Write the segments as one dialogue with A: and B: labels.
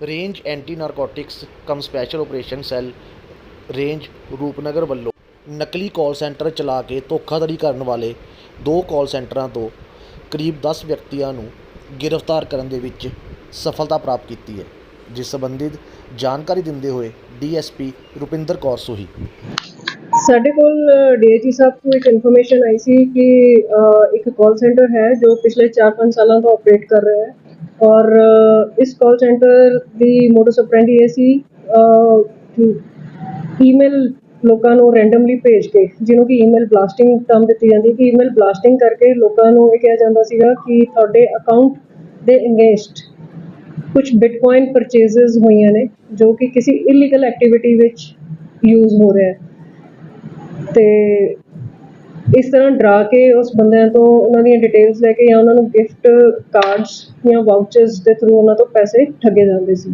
A: Range anti narcotics cum special operation cell range Rupnagar ਵੱਲੋਂ ਨਕਲੀ call centre ਚਲਾ ਕੇ ਧੋਖਾਧੜੀ ਕਰਨ ਵਾਲੇ ਦੋ ਕਾਲ ਸੈਂਟਰਾਂ ਤੋਂ ਕਰੀਬ 10 ਵਿਅਕਤੀਆਂ ਨੂੰ ਗ੍ਰਿਫਤਾਰ ਕਰਨ ਦੇ ਵਿੱਚ ਸਫਲਤਾ ਪ੍ਰਾਪਤ ਕੀਤੀ ਹੈ, ਜਿਸ ਸੰਬੰਧਿਤ ਜਾਣਕਾਰੀ ਦਿੰਦੇ ਹੋਏ ਡੀਐਸਪੀ ਰੁਪਿੰਦਰ ਕੌਰ ਸੋਹੀ।
B: ਸਾਡੇ ਕੋਲ ਡੀਆਈਜੀ ਸਾਹਿਬ ਤੋਂ ਇੱਕ ਇਨਫੋਰਮੇਸ਼ਨ ਆਈ ਸੀ ਕਿ ਇੱਕ ਕਾਲ ਸੈਂਟਰ ਹੈ ਜੋ ਪਿਛਲੇ 4-5 ਸਾਲਾਂ ਤੋਂ ਆਪਰੇਟ ਕਰ ਰਿਹਾ ਹੈ। ਔਰ ਇਸ ਕਾਲ ਸੈਂਟਰ ਦੀ ਮੋਡਸ ਆਪਰੈਂਡੀ ਇਹ ਸੀ ਕਿ ਈਮੇਲ ਲੋਕਾਂ ਨੂੰ ਰੈਂਡਮਲੀ ਭੇਜ ਕੇ, ਜਿਹਨੂੰ ਕਿ ਈਮੇਲ ਬਲਾਸਟਿੰਗ ਟਰਮ ਦਿੱਤੀ ਜਾਂਦੀ ਕਿ ਈਮੇਲ ਬਲਾਸਟਿੰਗ ਕਰਕੇ ਲੋਕਾਂ ਨੂੰ ਇਹ ਕਿਹਾ ਜਾਂਦਾ ਸੀਗਾ ਕਿ ਤੁਹਾਡੇ ਅਕਾਊਂਟ ਦੇ ਅਗੇਂਸਟ ਕੁਝ ਬਿਟਕੋਇਨ ਪਰਚੇਜ਼ਸ ਹੋਈਆਂ ਨੇ, ਜੋ ਕਿ ਕਿਸੇ ਇਲੀਗਲ ਐਕਟੀਵਿਟੀ ਵਿੱਚ ਯੂਜ਼ ਹੋ ਰਿਹਾ ਹੈ। ਤੇ ਇਸ ਤਰ੍ਹਾਂ ਡਰਾ ਕੇ ਉਸ ਬੰਦਿਆਂ ਤੋਂ ਉਹਨਾਂ ਦੀਆਂ ਡਿਟੇਲਸ ਲੈ ਕੇ ਜਾਂ ਉਹਨਾਂ ਨੂੰ ਗਿਫਟ ਕਾਰਡਸ ਜਾਂ ਵਾਊਚਰਸ ਦੇ ਥਰੂ ਉਹਨਾਂ ਤੋਂ ਪੈਸੇ ਠੱਗੇ ਜਾਂਦੇ ਸੀ।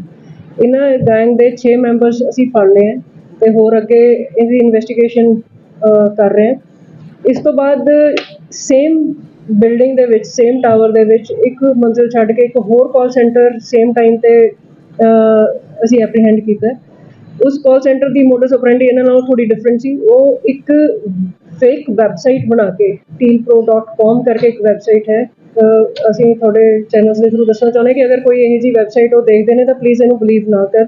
B: ਇਹਨਾਂ ਗੈਂਗ ਦੇ 6 ਮੈਂਬਰਸ ਅਸੀਂ ਫੜ ਲਏ ਹੈ ਤੇ ਹੋਰ ਅੱਗੇ ਇਹਦੀ ਇਨਵੈਸਟੀਗੇਸ਼ਨ ਕਰ ਰਹੇ ਹਾਂ। ਇਸ ਤੋਂ ਬਾਅਦ ਸੇਮ ਬਿਲਡਿੰਗ ਦੇ ਵਿੱਚ ਸੇਮ ਟਾਵਰ ਦੇ ਵਿੱਚ ਇੱਕ ਮੰਜ਼ਿਲ ਛੱਡ ਕੇ ਇੱਕ ਹੋਰ ਕਾਲ ਸੈਂਟਰ ਸੇਮ ਟਾਈਮ ਤੇ ਅਸੀਂ ਐਪਰੀਹੈਂਡ ਕੀਤਾ ਉਸ ਕਾਲ ਸੈਂਟਰ ਦੀ ਮੋਡਸ ਆਪਰੈਂਡੀ ਇਹਨਾਂ ਨਾਲੋਂ ਥੋੜੀ ਡਿਫਰੈਂਟ ਸੀ। ਉਹ ਇੱਕ ਫੇਕ ਵੈਬਸਾਈਟ ਬਣਾ ਕੇ tealpro.com ਕਰਕੇ ਇੱਕ ਵੈਬਸਾਈਟ ਹੈ। ਅਸੀਂ ਤੁਹਾਡੇ ਚੈਨਲਸ ਦੇ ਥਰੂ ਦੱਸਣਾ ਚਾਹੁੰਦੇ ਕਿ ਅਗਰ ਕੋਈ ਇਹੋ ਜਿਹੀ ਵੈਬਸਾਈਟ ਉਹ ਦੇਖਦੇ ਨੇ ਤਾਂ ਪਲੀਜ਼ ਇਹਨੂੰ ਬਲੀਵ ਨਾ ਕਰ।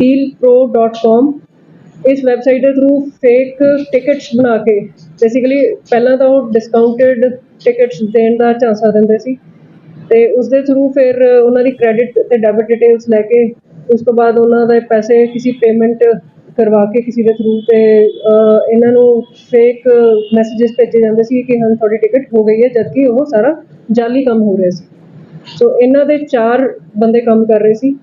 B: tealpro.com ਇਸ ਵੈਬਸਾਈਟ ਦੇ ਥਰੂ ਫੇਕ ਟਿਕਟਸ ਬਣਾ ਕੇ ਬੇਸਿਕਲੀ ਪਹਿਲਾਂ ਤਾਂ ਉਹ ਡਿਸਕਾਊਂਟਡ ਟਿਕਟਸ ਦੇਣ ਦਾ ਝਾਂਸਾ ਦਿੰਦੇ ਸੀ। ਤੇ ਉਸ ਦੇ ਥਰੂ ਫਿਰ ਉਹਨਾਂ ਦੀ ਕ੍ਰੈਡਿਟ ਤੇ ਡੈਬਿਟ ਡਿਟੇਲਸ ਲੈ ਕੇ ਉਸ ਤੋਂ ਬਾਅਦ ਉਹਨਾਂ ਦੇ ਪੈਸੇ ਕਿਸੇ ਪੇਮੈਂਟ ਕਰਵਾ ਕੇ ਕਿਸੇ ਦੇ ਥਰੂ ਤੇ ਇਹਨਾਂ ਨੂੰ ਫੇਕ ਮੈਸੇजेस ਭੇਜੇ ਜਾਂਦੇ ਸੀ ਕਿ ਹਾਂ, ਤੁਹਾਡੀ ਟਿਕਟ ਹੋ ਗਈ ਹੈ, ਜਦਕਿ ਉਹ ਸਾਰਾ ਜਾਲੀ ਕੰਮ ਹੋ ਰਿਹਾ ਸੀ। ਸੋ ਇਹਨਾਂ ਦੇ ਚਾਰ ਬੰਦੇ ਕੰਮ ਕਰ ਰਹੇ ਸੀ।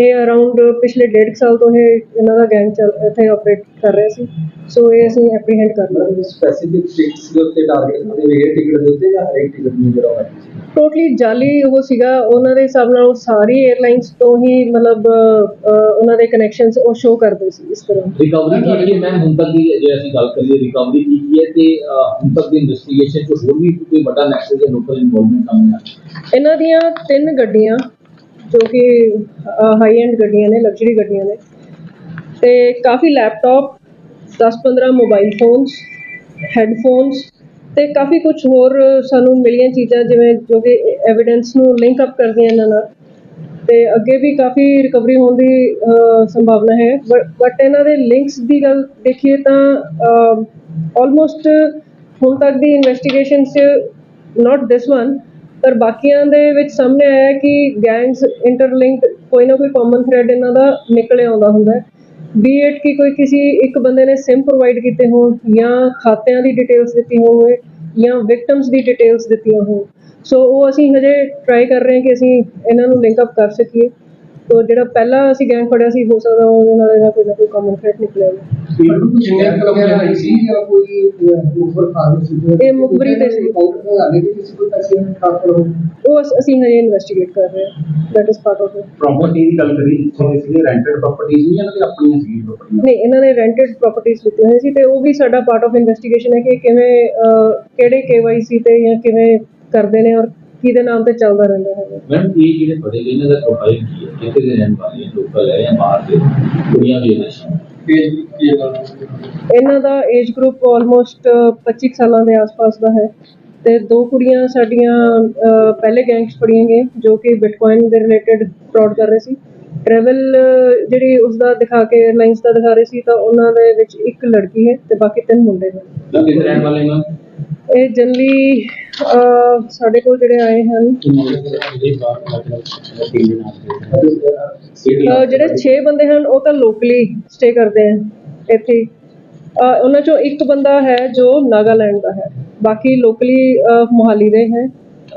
B: ਇਹ ਅਰਾਊਂਡ ਪਿਛਲੇ ਡੇਢ ਕੁ ਸਾਲ ਤੋਂ ਇਹ ਇਹਨਾਂ ਦਾ ਗੈਂਗ ਚੱਲ, ਇੱਥੇ ਆਪਰੇਟ ਕਰ ਰਿਹਾ ਸੀ। ਸੋ ਇਹ ਅਸੀਂ ਐਪਰੀਹੈਂਡ ਕਰ ਲਿਆ
C: ਸਪੈਸੀਫਿਕ ਟਿਕਟਸ ਦੇ ਉੱਤੇ ਟਾਰਗੇਟ ਕਰਦੇ ਹੋਏ ਟਿਕਟ ਦੇ ਉੱਤੇ ਜਾਂ ਹਰੇਕ ਟਿਕਟ ਨੂੰ ਜਿਹੜਾ ਹੋਇਆ
B: ਟੋਟਲੀ ਜਾਲੀ ਉਹ ਸੀਗਾ। ਉਹਨਾਂ ਦੇ ਹਿਸਾਬ ਨਾਲ ਉਹ ਸਾਰੀ 에ਅਰਲਾਈਨਸ ਤੋਂ ਹੀ ਮਤਲਬ ਉਹਨਾਂ ਦੇ ਕਨੈਕਸ਼ਨਸ ਉਹ ਸ਼ੋ ਕਰਦੇ ਸੀ ਇਸ ਤਰ੍ਹਾਂ।
D: ਰਿਕਵਰੀ ਕੀ ਹੈ? ਮੈਮ ਹੁਣ ਤੱਕ ਦੀ ਜੇ ਅਸੀਂ ਗੱਲ ਕਰੀਏ ਰਿਕਵਰੀ ਕੀ ਕੀ ਹੈ ਤੇ ਹੁਣ ਤੱਕ ਦੀ ਇਨਵੈਸਟੀਗੇਸ਼ਨ ਚ ਹੋਰ ਵੀ ਕੋਈ ਵੱਡਾ ਨੈਕਸਸ ਜਾਂ ਲੋਕਲ ਇਨਵੋਲਵਮੈਂਟ ਸਾਹਮਣੇ ਆਇਆ
B: ਇਹਨਾਂ ਦੀਆਂ ਤਿੰਨ ਗੱਡੀਆਂ ਜੋ ਕਿ ਹਾਈ ਐਂਡ ਗੱਡੀਆਂ ਨੇ ਲਗਜ਼ਰੀ ਗੱਡੀਆਂ ਨੇ। ਤੇ ਕਾਫੀ ਲੈਪਟਾਪ 10-15 ਮੋਬਾਈਲ ਫੋਨਸ ਹੈੱਡਫੋਨਸ ਤੇ ਕਾਫੀ ਕੁਝ ਹੋਰ ਸਾਨੂੰ ਮਿਲੀਆਂ ਚੀਜ਼ਾਂ, ਜਿਵੇਂ ਜੋ ਕਿ ਐਵੀਡੈਂਸ ਨੂੰ ਲਿੰਕ ਅਪ ਕਰਦੀਆਂ ਇਹਨਾਂ ਨਾਲ। ਤੇ ਅੱਗੇ ਵੀ ਕਾਫੀ ਰਿਕਵਰੀ ਹੋਣ ਦੀ ਸੰਭਾਵਨਾ ਹੈ। ਬਟ ਇਹਨਾਂ ਦੇ ਲਿੰਕਸ ਦੀ ਗੱਲ ਦੇਖੀਏ ਤਾਂ ਆਲਮੋਸਟ ਹੁਣ ਤੱਕ ਦੀ ਇਨਵੈਸਟੀਗੇਸ਼ਨ 'ਚ ਨਾਟ ਦਿਸ ਵਨ ਪਰ ਬਾਕੀਆਂ ਦੇ ਵਿੱਚ ਸਾਹਮਣੇ ਆਇਆ ਕਿ ਗੈਂਗਸ ਇੰਟਰਲਿੰਕਡ ਕੋਈ ਨਾ ਕੋਈ ਕਾਮਨ ਥ੍ਰੈਡ ਇਹਨਾਂ ਦਾ ਨਿਕਲੇ ਆਉਂਦਾ ਹੁੰਦਾ ਹੈ। ਬੀ ਇਟ ਕਿ ਕੋਈ ਕਿਸੇ ਇੱਕ ਬੰਦੇ ਨੇ ਸਿਮ ਪ੍ਰੋਵਾਈਡ ਕੀਤੇ ਹੋਣ ਜਾਂ ਖਾਤਿਆਂ ਦੀ ਡਿਟੇਲਸ ਦਿੱਤੀ ਹੋਵੇ ਜਾਂ ਵਿਕਟਮਸ ਦੀ ਡਿਟੇਲਸ ਦਿੱਤੀਆਂ ਹੋਣ। ਸੋ ਉਹ ਅਸੀਂ ਹਜੇ ਟਰਾਈ ਕਰ ਰਹੇ ਹਾਂ ਕਿ ਅਸੀਂ ਇਹਨਾਂ ਨੂੰ ਲਿੰਕ ਅਪ ਕਰ ਸਕੀਏ। ਤੋ ਜਿਹੜਾ ਪਹਿਲਾ ਅਸੀਂ ਗੈਂਗ ਫੜਿਆ ਸੀ ਹੋ ਸਕਦਾ ਉਹਦੇ ਨਾਲ ਇਹਦਾ ਕੋਈ ਨਾ ਕੋਈ ਕਾਮਨ ਥ੍ਰੈਡ ਨਿਕਲਿਆ ਹੋਵੇ।
C: ਸ਼ਿਕਾਇਤ ਵਗੈਰਾ ਆਈ ਸੀ ਜਾਂ ਕੋਈ ਉਪਰ ਖਾਣ ਸੀ?
B: ਇਹ ਮੁਖਬਰੀ ਤੇ ਸੀ।
C: ਕਾਊਂਟਰ ਤੇ ਆਲੇ ਕਿ ਕਿਸੇ ਕੋਈ ਪੈਸੇ ਟ੍ਰਾਂਸਫਰ ਹੋ
B: ਉਹ ਅਸ- ਅਸੀਂ ਹਜੇ ਇਨਵੈਸਟੀਗੇਟ ਕਰ ਰਹੇ ਹਾਂ। That is part of it
E: property ਦੀ ਗੱਲ ਕਰੀ ਦੇ ਸੀਗੇ ਰੈਂਟਡ ਪ੍ਰਾਪਰਟੀ ਸੀ ਜਾਂ ਇਹਨਾਂ ਦੀ ਆਪਣੀਆਂ ਸੀ ਪ੍ਰਾਪਰਟੀ
B: ਨਹੀਂ ਇਹਨਾਂ ਨੇ ਰੈਂਟਡ ਪ੍ਰਾਪਰਟੀਆਂ ਲਿੱਤੀਆਂ ਹੋਈਆਂ ਸੀ ਤੇ ਉਹ ਵੀ ਸਾਡਾ ਪਾਰਟ ਆਫ ਇਨਵੈਸਟੀਗੇਸ਼ਨ ਹੈ ਕਿ ਕਿਵੇਂ ਅਹ, ਕਿਹੜੇ KYC ਤੇ ਜਾਂ ਕਿਵੇਂ ਕਰਦੇ ਨੇ ਔਰ ਕਿਹਦੇ ਨਾਮ ਤੇ ਚੱਲਦਾ ਰਹਿੰਦਾ ਹੈ।
D: ਮੈਮ ਇਹ ਜਿਹੜੇ ਫੜੇ ਗਏ ਇਹਨਾਂ ਦਾ ਪ੍ਰੋਫਾਈਲ ਕੀ ਹੈ? ਕਿੱਥੇ ਦੇ ਰਹਿਣ ਵਾਲੇ ਹੈ ਲੋਕਲ ਹੈ ਜਾਂ ਬਾਹਰ ਦੇ? ਕੁੜੀਆਂ ਵੀ ਇਹਨਾਂ
C: ਕੀ ਗੱਲ
B: ਇਹਨਾਂ ਦਾ ਏਜ ਗਰੁੱਪ ਆਲਮੋਸਟ 25 ਸਾਲਾਂ ਦੇ ਆਸ-ਪਾਸ ਦਾ ਹੈ। ਤੇ ਦੋ ਕੁੜੀਆਂ ਸਾਡੀਆਂ ਅਹ, ਪਹਿਲੇ ਗੈਂਗਸ ਫੜੀਆਂ ਗਈਆਂ ਜੋ ਕਿ ਬਿਟਕੋਇਨ ਦੇ ਰਿਲੇਟਡ ਫਰਾਡ ਕਰ ਰਹੇ ਸੀ। ਟਰੈਵਲ ਜਿਹੜੀ ਉਸ ਦਾ ਦਿਖਾ ਕੇ 에ਅਰਲਾਈਨਸ ਦਾ ਦਿਖਾ ਰਹੇ ਸੀ ਤਾਂ ਉਹਨਾਂ ਦੇ ਵਿੱਚ ਇੱਕ ਲੜਕੀ ਹੈ ਤੇ ਬਾਕੀ ਤਿੰਨ ਮੁੰਡੇ ਨੇ।
D: ਕਿੱਥੇ ਦੇ ਰਹਿਣ ਵਾਲੇ ਮੈਮ
B: ਇਹ ਜਨਰਲੀ ਸਾਡੇ ਕੋਲ ਜਿਹੜੇ ਆਏ ਹਨ, ਅਹ ਜਿਹੜੇ 6 ਬੰਦੇ ਹਨ, ਉਹ ਤਾਂ ਲੋਕਲੀ ਸਟੇ ਕਰਦੇ ਹਨ ਇੱਥੇ। ਹੀ। ਅਹ ਉਹਨਾਂ ਚੋਂ ਇੱਕ ਬੰਦਾ ਹੈ ਜੋ ਨਾਗਾਲੈਂਡ ਦਾ ਹੈ। ਬਾਕੀ ਲੋਕਲੀ ਮੁਹਾਲੀ ਦੇ ਹੈ।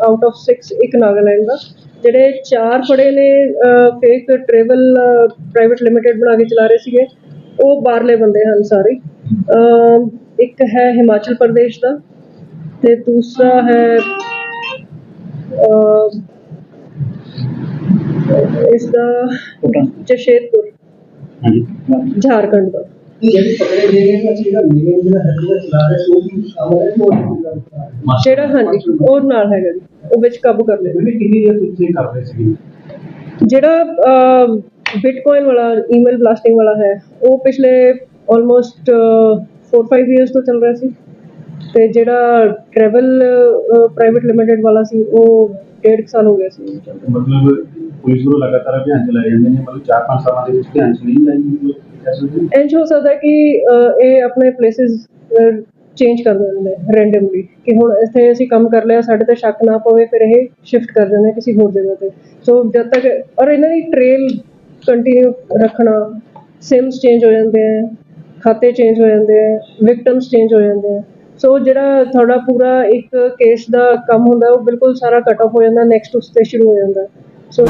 B: ਆਊਟ ਆਫ 6 ਇੱਕ ਨਾਗਾਲੈਂਡ ਦਾ। ਜਿਹੜੇ ਚਾਰ ਫੜੇ ਨੇ ਫੇਕ ਟਰੈਵਲ ਪ੍ਰਾਈਵੇਟ ਲਿਮਟਿਡ ਬਣਾ ਕੇ ਚਲਾ ਰਹੇ ਸੀਗੇ। ਉਹ ਬਾਹਰਲੇ ਬੰਦੇ ਹਨ ਸਾਰੇ। ਅਹ ਇੱਕ ਹੈ ਹਿਮਾਚਲ ਪ੍ਰਦੇਸ਼ ਦਾ। ਤੇ ਦੂਸਰਾ ਹੈ ਇਸ ਦਾ ਜਸ਼ੇਦਪੁਰ ਝਾਰਖੰਡ ਦਾ।
C: ਜਿਹੜੀ
B: ਹਾਂਜੀ ਉਹ ਨਾਲ ਹੈਗਾ ਜੀ ਉਹ ਵਿੱਚ ਕਾਬੂ ਕਰ ਲਿਆ।
E: ਕਿੰਨੀ ਦੇਰ ਤੁਸੀਂ ਕਰ ਰਹੇ ਸੀ
B: ਜਿਹੜਾ ਬਿਟਕੋਇਨ ਵਾਲਾ ਈਮੇਲ ਬਲਾਸਟਿੰਗ ਵਾਲਾ ਹੈ ਉਹ ਪਿਛਲੇ ਆਲਮੋਸਟ 4-5 ਇਅਰਸ ਤੋਂ ਚੱਲ ਰਿਹਾ ਸੀ। ਤੇ ਜਿਹੜਾ ਟਰੈਵਲ ਪ੍ਰਾਈਵੇਟ ਲਿਮਿਟਿਡ ਵਾਲਾ ਸੀ ਉਹ ਡੇਢ ਕੁ ਸਾਲ ਹੋ ਗਿਆ ਸੀ ਉਹਨੂੰ ਚੱਲਦੇ।
E: ਮਤਲਬ ਪੁਲਿਸ ਨੂੰ ਲਗਾਤਾਰ ਅਭਿਆਨ ਚਲਾਏ ਜਾਂਦੇ ਨੇ ਮਤਲਬ 4-5 ਸਾਲਾਂ ਦੇ ਵਿੱਚ ਧਿਆਨ ਚ ਨਹੀਂ ਲਾਈ ਕਹਿ ਸਕਦੇ?
B: ਇੰਝ ਹੋ ਸਕਦਾ ਹੈ ਕਿ ਅਹ, ਇਹ ਆਪਣੇ ਪਲੇਸਿਸ ਚੇਂਜ ਕਰ ਦਿੰਦੇ ਨੇ ਰੈਂਡਮਲੀ ਕਿ ਹੁਣ ਇੱਥੇ ਅਸੀਂ ਕੰਮ ਕਰ ਲਿਆ ਸਾਡੇ ਤੇ ਸ਼ੱਕ ਨਾ ਪਵੇ ਫਿਰ ਇਹ ਸ਼ਿਫਟ ਕਰ ਦਿੰਦੇ ਨੇ ਕਿਸੇ ਹੋਰ ਜਗ੍ਹਾ ਤੇ ਸੋ ਜਦ ਤੱਕ ਔਰ ਇਹਨਾਂ ਦੀ ਟ੍ਰੇਲ ਕੰਟੀਨਿਊ ਰੱਖਣਾ ਸਿਮਸ ਚੇਂਜ ਹੋ ਜਾਂਦੇ ਆ ਖਾਤੇ ਚੇਂਜ ਹੋ ਜਾਂਦੇ ਆ ਵਿਕਟਮਸ ਚੇਂਜ ਹੋ ਜਾਂਦੇ ਆ ਸੋ ਜਿਹੜਾ ਤੁਹਾਡਾ ਪੂਰਾ ਇੱਕ ਕੇਸ ਦਾ ਕੰਮ ਹੁੰਦਾ, ਉਹ ਬਿਲਕੁਲ ਸਾਰਾ ਕਟ ਆਫ ਹੋ ਜਾਂਦਾ ਨੈਕਸਟ ਉਸ ਤੇ ਸ਼ੁਰੂ ਹੋ ਜਾਂਦਾ। ਸੋ